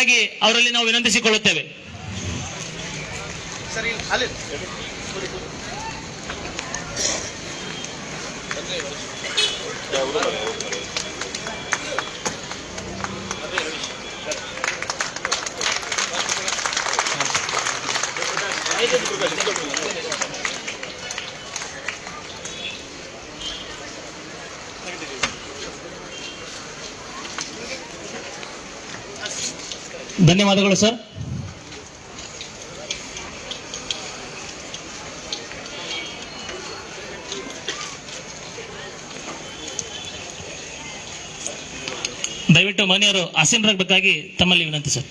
ಹಾಗಾಗಿ ಅವರಲ್ಲಿ ನಾವು ವಿನಂತಿಸಿಕೊಳ್ಳುತ್ತೇವೆ. ಧನ್ಯವಾದಗಳು ಸರ್. ದಯವಿಟ್ಟು ಮನೆಯವರು ಆಸೀನರಾಗಬೇಕಾಗಿ ತಮ್ಮಲ್ಲಿ ವಿನಂತಿ ಸರ್.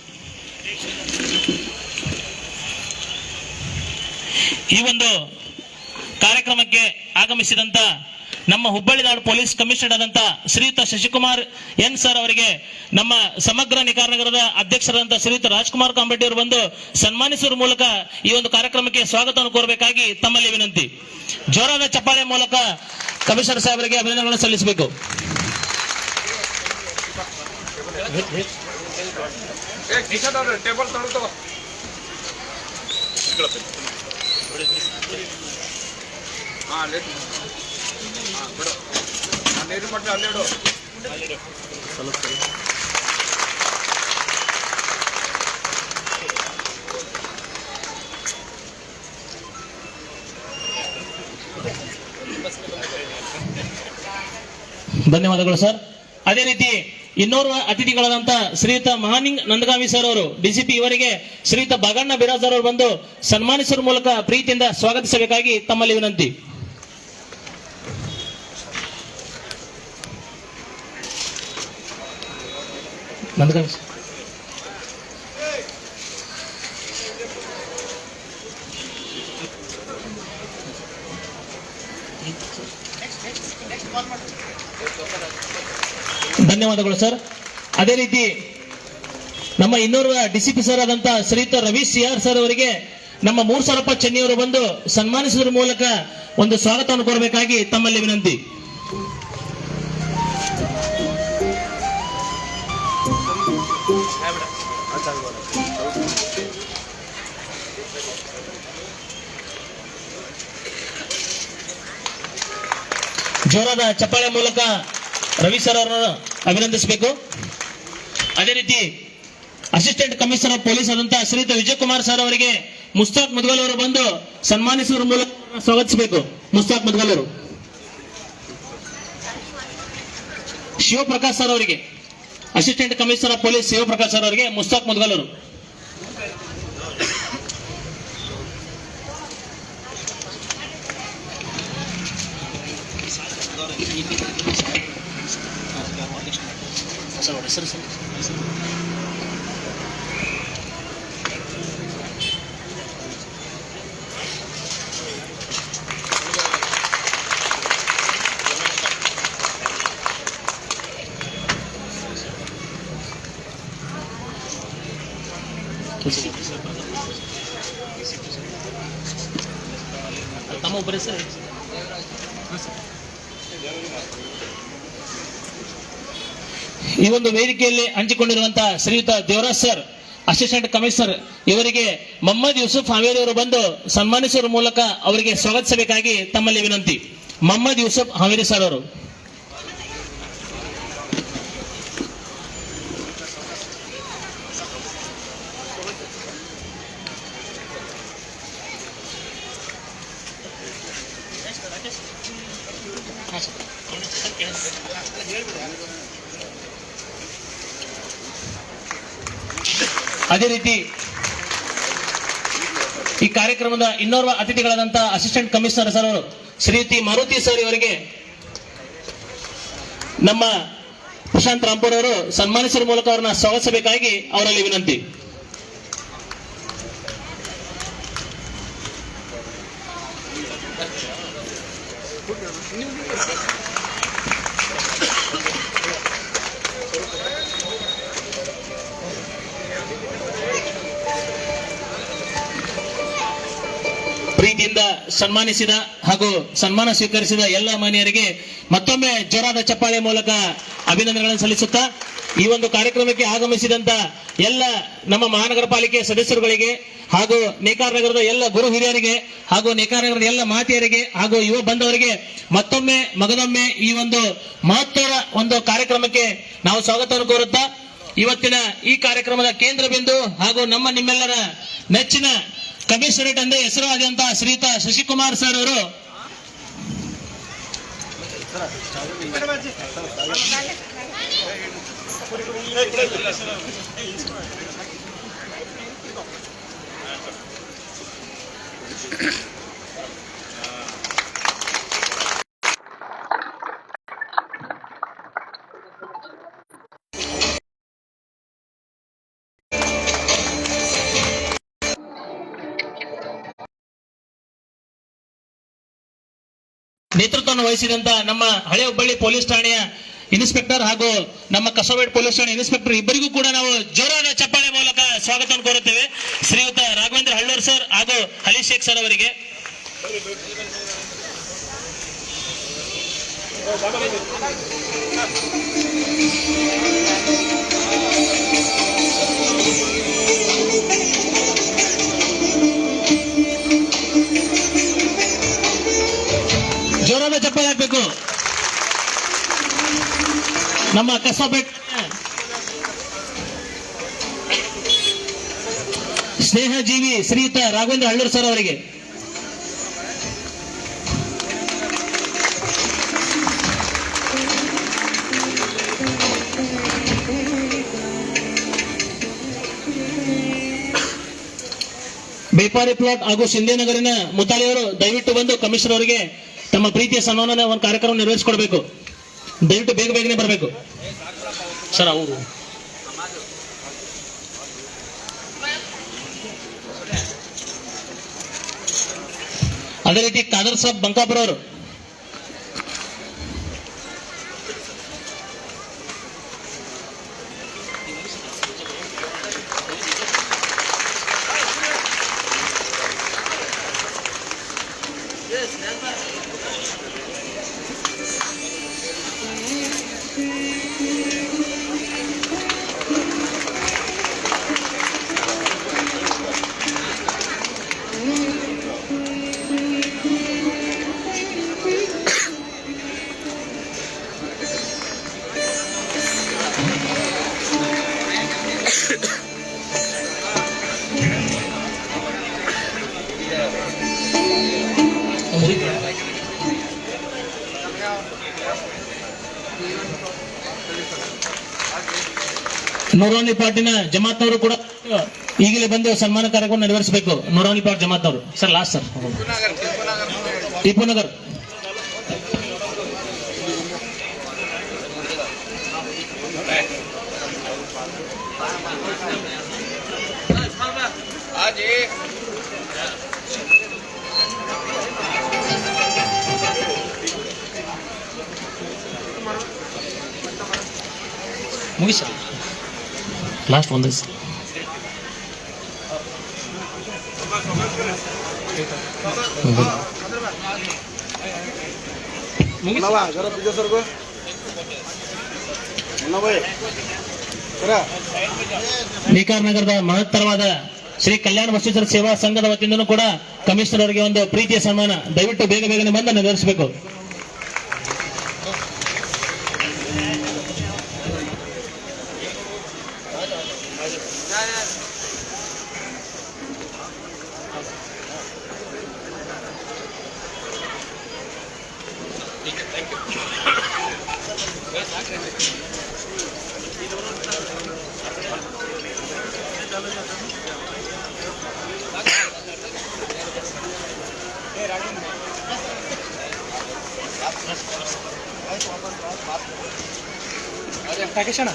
ಈ ಒಂದು ಕಾರ್ಯಕ್ರಮಕ್ಕೆ ಆಗಮಿಸಿದಂತ ನಮ್ಮ ಹುಬ್ಬಳ್ಳಿ ನಾಡು ಪೊಲೀಸ್ ಕಮಿಷನರ್ ಆದಂತ ಶ್ರೀಯುತ ಶಶಿಕುಮಾರ್ ಎನ್ ಸರ್ ಅವರಿಗೆ ನಮ್ಮ ಸಮಗ್ರ ನಿಖಾರ ನಗರದ ಅಧ್ಯಕ್ಷರಾದಂತ ಶ್ರೀಯುತ ರಾಜ್ಕುಮಾರ್ ಕಾಂಬೆಡ್ಡಿ ಅವರು ಬಂದು ಸನ್ಮಾನಿಸುವ ಮೂಲಕ ಈ ಒಂದು ಕಾರ್ಯಕ್ರಮಕ್ಕೆ ಸ್ವಾಗತವನ್ನು ಕೋರಬೇಕಾಗಿ ತಮ್ಮಲ್ಲಿ ವಿನಂತಿ. ಜೋರಾದ ಚಪ್ಪಾಳೆ ಮೂಲಕ ಕಮಿಷನರ್ ಸಾಹೇಬರಿಗೆ ಅಭಿನಂದನೆಗಳನ್ನು ಸಲ್ಲಿಸಬೇಕು. ಟೇಬಲ್ ಧನ್ಯವಾದಗಳು ಸರ್. ಅದೇ ರೀತಿ ಇನ್ನೋರ್ವ ಅತಿಥಿಗಳಾದಂತ ಶ್ರೀಯುತ ಮಹಾನಿಂಗ್ ನಂದಗಾಮಿ ಸರ್ ಅವರು ಡಿಸಿಪಿ ಇವರಿಗೆ ಶ್ರೀಯುತ ಬಗಣ್ಣ ಬಿರಾಜ್ ಅವರು ಬಂದು ಸನ್ಮಾನಿಸುವ ಮೂಲಕ ಪ್ರೀತಿಯಿಂದ ಸ್ವಾಗತಿಸಬೇಕಾಗಿ ತಮ್ಮಲ್ಲಿ ವಿನಂತಿ. ಧನ್ಯವಾದಗಳು, ಸರ್. ಅದೇ ರೀತಿ ನಮ್ಮ ಇನ್ನೋರ್ವ ಡಿಸಿಪಿ ಸರ್ ಆದಂತ ಶ್ರೀಯುತ ರವಿ ಸಿಆರ್ ಸರ್ ಅವರಿಗೆ ನಮ್ಮ ಮೂರ್ ಸಾವಿರಪ್ಪ ಚೆನ್ನಿಯವರು ಬಂದು ಸನ್ಮಾನಿಸುವುದರ ಮೂಲಕ ಒಂದು ಸ್ವಾಗತವನ್ನು ಕೋರಬೇಕಾಗಿ ತಮ್ಮಲ್ಲಿ ವಿನಂತಿ. ಜೋರಾದ ಚಪ್ಪಾಳೆ ಮೂಲಕ ರವಿ ಸರ್ ಅವರನ್ನು ಅಭಿನಂದಿಸಬೇಕು. ಅದೇ ರೀತಿ ಅಸಿಸ್ಟೆಂಟ್ ಕಮಿಷನರ್ ಪೊಲೀಸ್ ಆದಂತಹ ಶ್ರೀಯುತ ವಿಜಯಕುಮಾರ್ ಸರ್ ಅವರಿಗೆ ಮುಸ್ತಾಕ್ ಮುದ್ಗಲ್ ಅವರು ಬಂದು ಸನ್ಮಾನಿಸುವ ಮೂಲಕ ಸ್ವಾಗತಿಸಬೇಕು. ಮುಸ್ತಾಕ್ ಮುದ್ಗಲ್ ಅವರು. ಶಿವಪ್ರಕಾಶ್ ಸರ್ ಅವರಿಗೆ. Assistant commissioner police Shivaprakash sir ಅವರಿಗೆ ಮುಸ್ತಾಕ್ ಮುದ್ಗಲರು. ಸರ್? ಈ ಒಂದು ವೇದಿಕೆಯಲ್ಲಿ ಹಂಚಿಕೊಂಡಿರುವಂತಹ ಶ್ರೀಯುತ ದೇವರಾಜ್ ಸರ್ ಅಸಿಸ್ಟೆಂಟ್ ಕಮಿಷನರ್ ಇವರಿಗೆ ಮೊಹಮ್ಮದ್ ಯೂಸುಫ್ ಹಾವೇರಿ ಅವರು ಬಂದು ಸನ್ಮಾನಿಸುವ ಮೂಲಕ ಅವರಿಗೆ ಸ್ವಾಗತಿಸಬೇಕಾಗಿ ತಮ್ಮಲ್ಲಿ ವಿನಂತಿ. ಮೊಹಮ್ಮದ್ ಯೂಸುಫ್ ಹಾವೇರಿ ಸರ್ ಅವರು. ಅದೇ ರೀತಿ ಈ ಕಾರ್ಯಕ್ರಮದ ಇನ್ನೋರ್ವ ಅತಿಥಿಗಳಾದಂತಹ ಅಸಿಸ್ಟೆಂಟ್ ಕಮಿಷನರ್ ಸರ್ ಅವರು, ಶ್ರೀಯುತಿ ಮಾರುತಿ ಸರ್ ಇವರಿಗೆ ನಮ್ಮ ಪ್ರಶಾಂತ್ ರಾಂಪುರ್ ಅವರು ಸನ್ಮಾನಿಸುವ ಮೂಲಕ ಅವರನ್ನ ಸ್ವಾಗತಿಸಬೇಕಾಗಿ ಅವರಲ್ಲಿ ವಿನಂತಿ. ಸನ್ಮಾನಿಸಿದ ಹಾಗೂ ಸನ್ಮಾನ ಸ್ವೀಕರಿಸಿದ ಎಲ್ಲ ಮಾನ್ಯರಿಗೆ ಮತ್ತೊಮ್ಮೆ ಜೋರಾದ ಚಪ್ಪಾಳೆ ಮೂಲಕ ಅಭಿನಂದನೆಗಳನ್ನು ಸಲ್ಲಿಸುತ್ತಾ ಈ ಒಂದು ಕಾರ್ಯಕ್ರಮಕ್ಕೆ ಆಗಮಿಸಿದಂತ ಎಲ್ಲ ನಮ್ಮ ಮಹಾನಗರ ಪಾಲಿಕೆ ಸದಸ್ಯರುಗಳಿಗೆ ಹಾಗೂ ನೇಕಾರ ನಗರದ ಎಲ್ಲ ಗುರು ಹಿರಿಯರಿಗೆ ಹಾಗೂ ನೇಕಾರ ನಗರದ ಎಲ್ಲ ಮಾತೆಯರಿಗೆ ಹಾಗೂ ಯುವ ಬಂಧವರಿಗೆ ಮತ್ತೊಮ್ಮೆ ಮಗದೊಮ್ಮೆ ಈ ಒಂದು ಮಹತ್ವದ ಒಂದು ಕಾರ್ಯಕ್ರಮಕ್ಕೆ ನಾವು ಸ್ವಾಗತವನ್ನು ಕೋರುತ್ತಾ, ಇವತ್ತಿನ ಈ ಕಾರ್ಯಕ್ರಮದ ಕೇಂದ್ರ ಬಿಂದು ಹಾಗೂ ನಮ್ಮ ನಿಮ್ಮೆಲ್ಲರ ನೆಚ್ಚಿನ ಕಮಿಷನರೇಟ್ ಎಂದೇ ಹೆಸರಾದಂತಹ ಶ್ರೀತ ಶಶಿಕುಮಾರ್ ಸರ್ ಅವರು. ನೇತೃತ್ವವನ್ನು ವಹಿಸಿದಂತ ನಮ್ಮ ಹಳೆ ಹುಬ್ಬಳ್ಳಿ ಪೊಲೀಸ್ ಠಾಣೆಯ ಇನ್ಸ್ಪೆಕ್ಟರ್ ಹಾಗೂ ನಮ್ಮ ಕಸಬೇಡ್ ಪೊಲೀಸ್ ಠಾಣೆ ಇನ್ಸ್ಪೆಕ್ಟರ್ ಇಬ್ಬರಿಗೂ ಕೂಡ ನಾವು ಜೋರಾದ ಚಪ್ಪಾಳೆ ಮೂಲಕ ಸ್ವಾಗತವನ್ನು ಕೋರುತ್ತೇವೆ. ಶ್ರೀಯುತ ರಾಘವೇಂದ್ರ ಹಳ್ಳೂರ್ ಸರ್ ಹಾಗೂ ಹಲಿ ಶೇಖ್ ಸರ್ ಅವರಿಗೆ. ಜೋರಾದ ಚಪ್ಪಲಿ ಹಾಕ್ಬೇಕು. ನಮ್ಮ ಕಸ ಸ್ನೇಹ ಜೀವಿ ಶ್ರೀಯುತ ರಾಘವೇಂದ್ರ ಹಳ್ಳೂರ್ ಸರ್ ಅವರಿಗೆ. ಬೇಪಾರಿ ಪ್ಲಾಟ್ ಹಾಗೂ ಸಿಂಧೇನಗರಿನ ಮುತಾಳಿಯವರು ದಯವಿಟ್ಟು ಬಂದು ಕಮಿಷನರ್ ಅವರಿಗೆ ತಮ್ಮ ಪ್ರೀತಿಯ ಸನ್ಮಾನನೇ ಒಂದು ಕಾರ್ಯಕ್ರಮ ನೆರವೇರಿಸಿಕೊಡ್ಬೇಕು. ದಯವಿಟ್ಟು ಬೇಗ ಬೇಗನೆ ಬರಬೇಕು. ಸರ್, ಅವರು. ಅದೇ ರೀತಿ ಖಾದರ್ ಸಾಬ್ ಬಂಕಾಪುರ ಅವರು ನೂರಾನಿ ಪಾರ್ಟಿನ ಜಮಾತ್ನವರು ಕೂಡ ಈಗಲೇ ಬಂದು ಸನ್ಮಾನ ಕಾರ್ಯಕ್ರಮ ನೆರವೇರಿಸಬೇಕು. Noorani part ಜಮಾತ್ನವರು. Sir last sir Tipu Nagar ಮುಗಿಸ last ಒಂದು ದಿವಸ ಡಿಕಾರ್ ನಗರದ ಮಹತ್ತರವಾದ ಶ್ರೀ ಕಲ್ಯಾಣ ಬಸವೇಶ್ವರ ಸೇವಾ ಸಂಘದ ವತಿಯಿಂದಲೂ ಕೂಡ ಕಮಿಷನರ್ ಅವರಿಗೆ ಒಂದು ಪ್ರೀತಿಯ ಸನ್ಮಾನ. ದಯವಿಟ್ಟು ಬೇಗ ಬೇಗನೆ ಬಂದ ನೆರವೇರಿಸಬೇಕು প্যাকেজ না?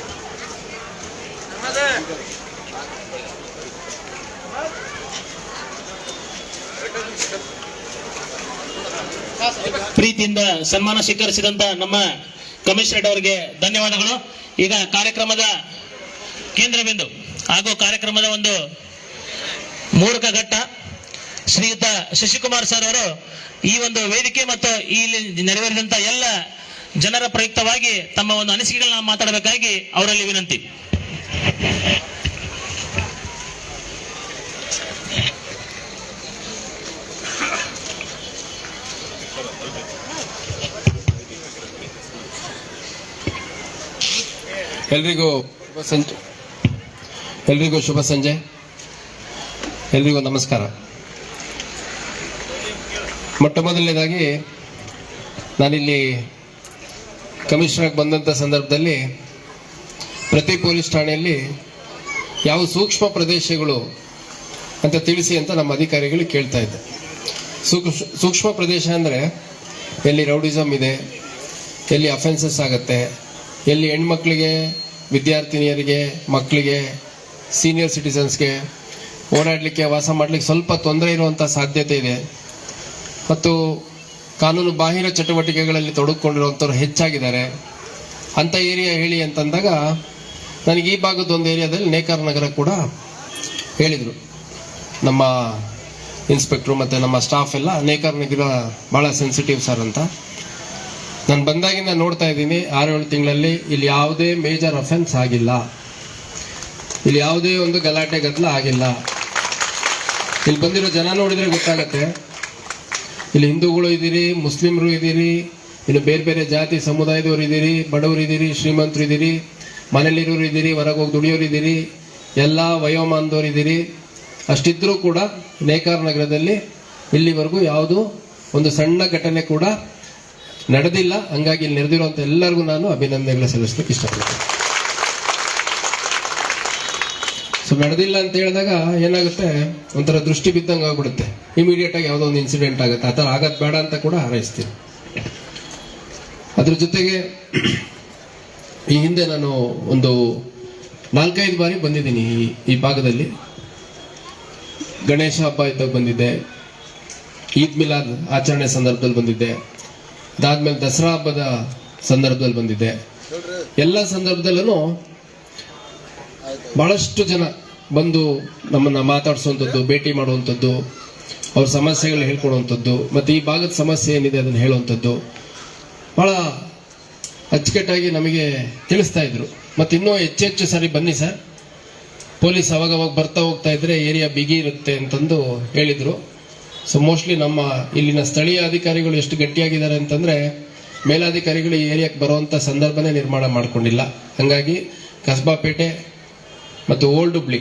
ಪ್ರೀತಿಯಿಂದ ಸನ್ಮಾನ ಸ್ವೀಕರಿಸಿದಂತ ನಮ್ಮ ಕಮಿಷನರೇಟ್ ಅವರಿಗೆ ಧನ್ಯವಾದಗಳು. ಈಗ ಕಾರ್ಯಕ್ರಮದ ಕೇಂದ್ರ ಬಿಂದು ಹಾಗೂ ಕಾರ್ಯಕ್ರಮದ ಒಂದು ಮೂರಕ ಘಟ್ಟ ಶ್ರೀಯುತ ಶಶಿಕುಮಾರ್ ಸರ್ ಅವರು ಈ ಒಂದು ವೇದಿಕೆ ಮತ್ತು ಇಲ್ಲಿ ನೆರವೇರಿದಂತ ಎಲ್ಲ ಜನರ ಪ್ರಯುಕ್ತವಾಗಿ ತಮ್ಮ ಒಂದು ಅನಿಸಿಕೆಗಳನ್ನ ಮಾತಾಡಬೇಕಾಗಿ ಅವರಲ್ಲಿ ವಿನಂತಿ. ಎಲ್ರಿಗೂ ಶುಭ ಸಂಜೆ. ಎಲ್ರಿಗೂ ಶುಭ ಸಂಜೆ. ಎಲ್ರಿಗೂ ನಮಸ್ಕಾರ. ಮೊಟ್ಟ ಮೊದಲನೇದಾಗಿ ನಾನಿಲ್ಲಿ ಕಮಿಷನರ್ಗೆ ಬಂದಂಥ ಸಂದರ್ಭದಲ್ಲಿ ಪ್ರತಿ ಪೊಲೀಸ್ ಠಾಣೆಯಲ್ಲಿ ಯಾವ ಸೂಕ್ಷ್ಮ ಪ್ರದೇಶಗಳು ಅಂತ ತಿಳಿಸಿ ಅಂತ ನಮ್ಮ ಅಧಿಕಾರಿಗಳು ಕೇಳ್ತಾ ಇದ್ದೆ. ಸೂಕ್ಷ್ಮ ಪ್ರದೇಶ ಅಂದರೆ ಎಲ್ಲಿ ರೌಡಿಸಮ್ ಇದೆ, ಎಲ್ಲಿ ಅಫೆನ್ಸಸ್ ಆಗುತ್ತೆ ಎಲ್ಲಿ ಹೆಣ್ಮಕ್ಳಿಗೆ, ವಿದ್ಯಾರ್ಥಿನಿಯರಿಗೆ ಮಕ್ಕಳಿಗೆ ಸೀನಿಯರ್ ಸಿಟಿಸನ್ಸ್ಗೆ ಓಡಾಡಲಿಕ್ಕೆ, ವಾಸ ಮಾಡಲಿಕ್ಕೆ ಸ್ವಲ್ಪ ತೊಂದರೆ ಇರುವಂಥ ಸಾಧ್ಯತೆ ಇದೆ. ಮತ್ತು ಕಾನೂನು ಬಾಹಿರ ಚಟುವಟಿಕೆಗಳಲ್ಲಿ ತೊಡಗಿಕೊಂಡಿರುವಂಥವ್ರು ಹೆಚ್ಚಾಗಿದ್ದಾರೆ. ಅಂಥ ಏರಿಯಾ ಹೇಳಿ ಅಂತಂದಾಗ, ನನಗೆ ಈ ಭಾಗದ ಒಂದು ಏರಿಯಾದಲ್ಲಿ ನೇಕಾರ ನಗರ ಕೂಡ ಹೇಳಿದರು. ನಮ್ಮ ಇನ್ಸ್ಪೆಕ್ಟ್ರು ಮತ್ತು ನಮ್ಮ ಸ್ಟಾಫ್ ಎಲ್ಲ ನೇಕಾರ ನಗರ ಭಾಳ ಸೆನ್ಸಿಟಿವ್ ಸರ್ ಅಂತ. ನಾನು ಬಂದಾಗಿಂದ ನೋಡ್ತಾ ಇದ್ದೀನಿ ಆರೇಳು ತಿಂಗಳಲ್ಲಿ ಇಲ್ಲಿ ಯಾವುದೇ ಮೇಜರ್ ಅಫೆನ್ಸ್ ಆಗಿಲ್ಲ. ಇಲ್ಲಿ ಯಾವುದೇ ಒಂದು ಗಲಾಟೆ ಗದ್ದಲ ಆಗಿಲ್ಲ. ಇಲ್ಲಿ ಬಂದಿರೋ ಜನ ನೋಡಿದ್ರೆ ಗೊತ್ತಾಗತ್ತೆ. ಇಲ್ಲಿ ಹಿಂದೂಗಳು ಇದ್ದೀರಿ, ಮುಸ್ಲಿಮರು ಇದ್ದೀರಿ, ಇನ್ನು ಬೇರೆ ಬೇರೆ ಜಾತಿ ಸಮುದಾಯದವರು ಇದ್ದೀರಿ, ಬಡವರು ಇದ್ದೀರಿ, ಶ್ರೀಮಂತರು ಇದ್ದೀರಿ, ಮನೆಯಲ್ಲಿರೋರು ಇದ್ದೀರಿ, ಹೊರಗೆ ಹೋಗಿ ದುಡಿಯೋರು ಇದ್ದೀರಿ, ಎಲ್ಲ ವಯೋಮಾನದವ್ರು ಇದ್ದೀರಿ. ಅಷ್ಟಿದ್ರೂ ಕೂಡ ನೇಕಾರ ನಗರದಲ್ಲಿ ಇಲ್ಲಿವರೆಗೂ ಯಾವುದೂ ಒಂದು ಸಣ್ಣ ಘಟನೆ ಕೂಡ ನಡೆದಿಲ್ಲ. ಹಂಗಾಗಿ ಇಲ್ಲಿ ನೆರೆದಿರುವಂತ ಎಲ್ಲರಿಗೂ ನಾನು ಅಭಿನಂದನೆಗಳು ಸಲ್ಲಿಸ್ಲಿಕ್ಕೆ ಇಷ್ಟಪಡ್ತೀನಿ. ಸೊ ನಡೆದಿಲ್ಲ ಅಂತ ಹೇಳಿದಾಗ ಏನಾಗುತ್ತೆ? ಒಂಥರ ದೃಷ್ಟಿ ಬಿದ್ದಂಗೆ ಆಗ್ಬಿಡುತ್ತೆ. ಇಮಿಡಿಯೇಟ್ ಆಗಿ ಯಾವುದೋ ಒಂದು ಇನ್ಸಿಡೆಂಟ್ ಆಗುತ್ತೆ. ಆ ಥರ ಆಗೋದು ಬೇಡ ಅಂತ ಕೂಡ ಹಾರೈಸ್ತೀನಿ. ಅದ್ರ ಜೊತೆಗೆ ಈ ಹಿಂದೆ ನಾನು ಒಂದು ನಾಲ್ಕೈದು ಬಾರಿ ಬಂದಿದ್ದೀನಿ ಈ ಭಾಗದಲ್ಲಿ. ಗಣೇಶ ಹಬ್ಬ ಇದ್ದಾಗ ಬಂದಿದ್ದೆ. ಈದ್ ಮಿಲಾದ್ ಆಚರಣೆ ಸಂದರ್ಭದಲ್ಲಿ ಬಂದಿದ್ದೆ. ಅದಾದ್ಮೇಲೆ ದಸರಾ ಹಬ್ಬದ ಸಂದರ್ಭದಲ್ಲಿ ಬಂದಿದ್ದೆ ಎಲ್ಲ ಸಂದರ್ಭದಲ್ಲೂ ಬಹಳಷ್ಟು ಜನ ಬಂದು ನಮ್ಮನ್ನ ಮಾತಾಡಿಸುವಂಥದ್ದು, ಭೇಟಿ ಮಾಡುವಂಥದ್ದು, ಅವ್ರ ಸಮಸ್ಯೆಗಳು ಹೇಳ್ಕೊಡುವಂಥದ್ದು, ಮತ್ತೆ ಈ ಭಾಗದ ಸಮಸ್ಯೆ ಏನಿದೆ ಅದನ್ನು ಹೇಳುವಂಥದ್ದು ಬಹಳ ಅಚ್ಚುಕಟ್ಟಾಗಿ ನಮಗೆ ತಿಳಿಸ್ತಾ ಇದ್ರು. ಮತ್ತೆ ಇನ್ನೂ ಹೆಚ್ಚೆಚ್ಚು ಸಾರಿ ಬನ್ನಿ ಸರ್. ಪೊಲೀಸ್ ಅವಾಗ ಅವಾಗ ಬರ್ತಾ ಹೋಗ್ತಾ ಇದ್ರೆ ಏರಿಯಾ ಬಿಗಿ ಇರುತ್ತೆ ಅಂತಂದು ಹೇಳಿದ್ರು. ಸೊ ಮೋಸ್ಟ್ಲಿ ನಮ್ಮ ಇಲ್ಲಿನ ಸ್ಥಳೀಯ ಅಧಿಕಾರಿಗಳು ಎಷ್ಟು ಗಟ್ಟಿಯಾಗಿದ್ದಾರೆ ಅಂತಂದ್ರೆ ಮೇಲಾಧಿಕಾರಿಗಳು ಈ ಏರಿಯಾಕ್ಕೆ ಬರುವಂತ ಸಂದರ್ಭನೇ ನಿರ್ಮಾಣ ಮಾಡಿಕೊಂಡಿಲ್ಲ. ಹಂಗಾಗಿ ಕಸ್ಬಾಪೇಟೆ ಮತ್ತು ಓಲ್ಡ್ ಹುಬ್ಳಿ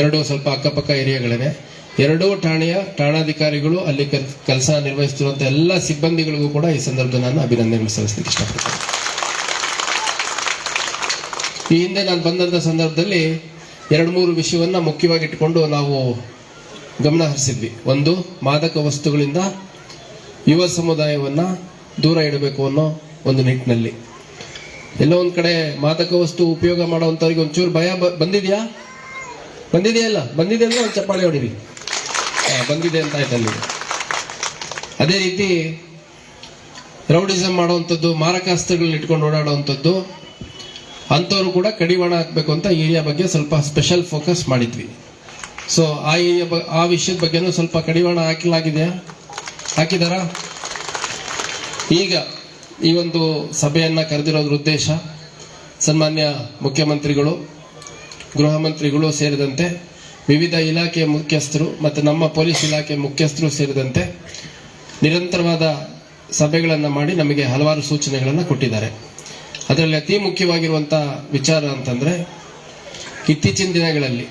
ಎರಡು ಸ್ವಲ್ಪ ಅಕ್ಕಪಕ್ಕ ಏರಿಯಾಗಳೇ ಎರಡೂ ಠಾಣೆಯ ಠಾಣಾಧಿಕಾರಿಗಳು ಅಲ್ಲಿ ಕೆಲಸ ನಿರ್ವಹಿಸುತ್ತಿರುವಂತ ಎಲ್ಲ ಸಿಬ್ಬಂದಿಗಳಿಗೂ ಕೂಡ ಈ ಸಂದರ್ಭದಲ್ಲಿ ನಾನು ಅಭಿನಂದನೆಗಳು ಸಲ್ಲಿಸಲಿಕ್ಕೆ ಇಷ್ಟಪಡ್ತೇನೆ. ಈ ಹಿಂದೆ ನಾನು ಬಂದಂತ ಸಂದರ್ಭದಲ್ಲಿ ಎರಡು ಮೂರು ವಿಷಯವನ್ನ ಮುಖ್ಯವಾಗಿ ಇಟ್ಕೊಂಡು ನಾವು ಗಮನ ಹರಿಸಿದ್ವಿ. ಒಂದು, ಮಾದಕ ವಸ್ತುಗಳಿಂದ ಯುವ ಸಮುದಾಯವನ್ನು ದೂರ ಇಡಬೇಕು ಅನ್ನೋ ಒಂದು ನಿಟ್ಟಿನಲ್ಲಿ. ಎಲ್ಲೋ ಒಂದು ಕಡೆ ಮಾದಕ ವಸ್ತು ಉಪಯೋಗ ಮಾಡುವಂಥವ್ರಿಗೆ ಒಂಚೂರು ಭಯ ಬಂದಿದೆಯಾ? ಬಂದಿದ್ಯಾ ಬಂದಿದೆಯಲ್ಲ ಬಂದಿದೆ ಅಂದ್ರೆ ಒಂದು ಚಪ್ಪಾಳೆ ಹೊಡಿರಿ. ಬಂದಿದೆ ಅಂತ ಆಯ್ತು ಅದೇ ರೀತಿ ರೌಡಿಸಮ್ ಮಾಡುವಂಥದ್ದು, ಮಾರಕಾಸ್ತ್ರಗಳನ್ನ ಇಟ್ಕೊಂಡು ಓಡಾಡುವಂಥದ್ದು, ಅಂಥವ್ರು ಕೂಡ ಕಡಿವಾಣ ಹಾಕಬೇಕು ಅಂತ ಏರಿಯಾ ಬಗ್ಗೆ ಸ್ವಲ್ಪ ಸ್ಪೆಷಲ್ ಫೋಕಸ್ ಮಾಡಿದ್ವಿ. ಸೊ ಆ ಏರಿಯಾ ಆ ವಿಷಯದ ಬಗ್ಗೆನೂ ಸ್ವಲ್ಪ ಕಡಿವಾಣ ಹಾಕಲಾಗಿದೆ. ಹಾಕಿದಾರಾ? ಈಗ ಈ ಒಂದು ಸಭೆಯನ್ನು ಕರೆದಿರೋದ್ರ ಉದ್ದೇಶ ಸನ್ಮಾನ್ಯ ಮುಖ್ಯಮಂತ್ರಿಗಳು, ಗೃಹ ಮಂತ್ರಿಗಳು ಸೇರಿದಂತೆ ವಿವಿಧ ಇಲಾಖೆಯ ಮುಖ್ಯಸ್ಥರು ಮತ್ತು ನಮ್ಮ ಪೊಲೀಸ್ ಇಲಾಖೆ ಮುಖ್ಯಸ್ಥರು ಸೇರಿದಂತೆ ನಿರಂತರವಾದ ಸಭೆಗಳನ್ನು ಮಾಡಿ ನಮಗೆ ಹಲವಾರು ಸೂಚನೆಗಳನ್ನು ಕೊಟ್ಟಿದ್ದಾರೆ. ಅದರಲ್ಲಿ ಅತಿ ಮುಖ್ಯವಾಗಿರುವಂಥ ವಿಚಾರ ಅಂತಂದ್ರೆ ಇತ್ತೀಚಿನ ದಿನಗಳಲ್ಲಿ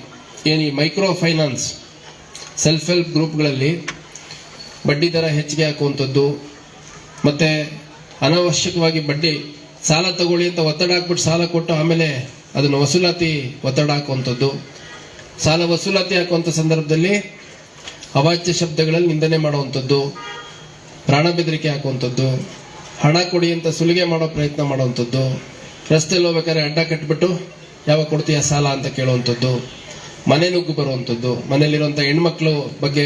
ಏನು ಈ ಮೈಕ್ರೋ ಫೈನಾನ್ಸ್ ಸೆಲ್ಫ್ ಹೆಲ್ಪ್ ಗ್ರೂಪ್ಗಳಲ್ಲಿ ಬಡ್ಡಿ ದರ ಹೆಚ್ಚಿಗೆ ಹಾಕುವಂಥದ್ದು, ಮತ್ತು ಅನಾವಶ್ಯಕವಾಗಿ ಬಡ್ಡಿ ಸಾಲ ತಗೊಳ್ಳಿ ಅಂತ ಒತ್ತಡ ಹಾಕ್ಬಿಟ್ಟು ಸಾಲ ಕೊಟ್ಟು ಆಮೇಲೆ ಅದನ್ನು ವಸೂಲಾತಿ ಒತ್ತಡ ಹಾಕುವಂಥದ್ದು. ಸಾಲ ವಸೂಲಾತಿ ಹಾಕುವಂಥ ಸಂದರ್ಭದಲ್ಲಿ ಅವಾಚ್ಯ ಶಬ್ದಗಳಲ್ಲಿ ನಿಂದನೆ ಮಾಡುವಂಥದ್ದು, ಪ್ರಾಣ ಬೆದರಿಕೆ ಹಾಕುವಂಥದ್ದು, ಹಣ ಕೊಡಿ ಅಂತ ಸುಲಿಗೆ ಮಾಡೋ ಪ್ರಯತ್ನ ಮಾಡುವಂಥದ್ದು, ರಸ್ತೆಯಲ್ಲಿ ಹೋಗ್ಬೇಕಾದ್ರೆ ಅಡ್ಡ ಕಟ್ಬಿಟ್ಟು ಯಾವಾಗ ಕೊಡ್ತೀಯ ಸಾಲ ಅಂತ ಕೇಳುವಂಥದ್ದು. ಮನೆ ನುಗ್ಗು ಬರುವಂಥದ್ದು ಮನೆಯಲ್ಲಿರುವಂಥ ಹೆಣ್ಮಕ್ಳು ಬಗ್ಗೆ